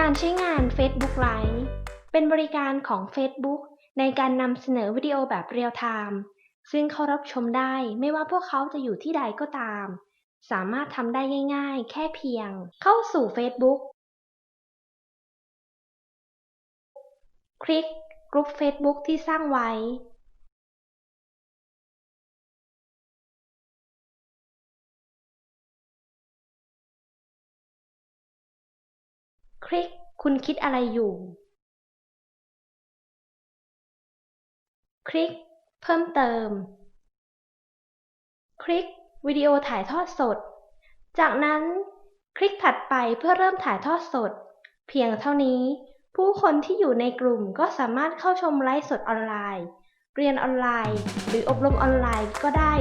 การใช้งาน Facebook Live เป็นบริการของ Facebook ในการนำเสนอวิดีโอแบบเรียลไทม์ซึ่งเขารับชมได้ไม่ว่าพวกเขาจะอยู่ที่ใดก็ตาม สามารถทำได้ง่ายๆ แค่เพียง เข้าสู่ Facebook คลิกกลุ่ม Facebook ที่สร้างไว้ คลิก คุณคิดอะไรอยู่ คลิก เพิ่มเติม คลิก วิดีโอถ่ายทอดสด จากนั้นคลิกถัดไปเพื่อเริ่มถ่ายทอดสด เพียงเท่านี้ ผู้คนที่อยู่ในกลุ่มก็สามารถเข้าชมไลฟ์สดออนไลน์ เรียนออนไลน์ หรืออบรมออนไลน์ก็ได้